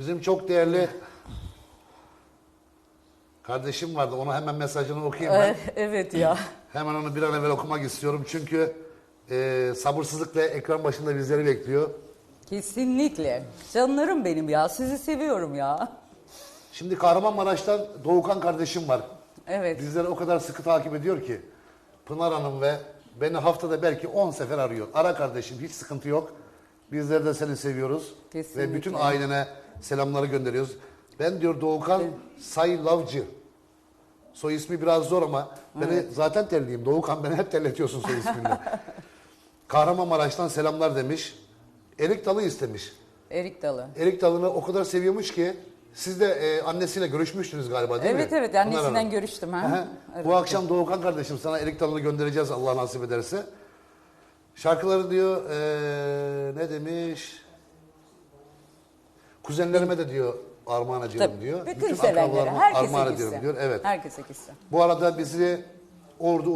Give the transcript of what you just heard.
Bizim çok değerli kardeşim vardı. Ona hemen mesajını okuyayım ben. Ee, evet ya. Hemen onu bir an evvel okumak istiyorum. Çünkü e, sabırsızlıkla ekran başında bizleri bekliyor. Kesinlikle. Canlarım benim ya. Sizi seviyorum ya. Şimdi Kahramanmaraş'tan Doğukan kardeşim var. Evet. Bizleri o kadar sıkı takip ediyor ki Pınar Hanım ve beni haftada belki 10 sefer arıyor. Ara kardeşim hiç sıkıntı yok. Bizler de seni seviyoruz. Kesinlikle. Ve bütün ailene selamları gönderiyoruz. Ben diyor Doğukan Say Lavcı. Soy ismi biraz zor ama beni zaten telliyim. Doğukan beni hep terletiyorsun soy isminde. Kahramanmaraş'tan selamlar demiş. Erik dalı istemiş. Erik Dalı. Erik dalını o kadar seviyormuş ki siz de e, annesiyle görüşmüştünüz galiba değil mi? Evet evet annesinden Hanım. görüştüm. Ha? Aha. Bu akşam Doğukan kardeşim sana erik dalını göndereceğiz Allah nasip ederse. Şarkıları diyor e, ne demiş? Kuzenlerime de diyor armağan ediyorum Tabii. diyor. Bütün, sevenlere, akrabalarıma herkese armağan gitsin. ediyorum diyor. Evet. Herkese gitsin. Bu arada bizi Ordu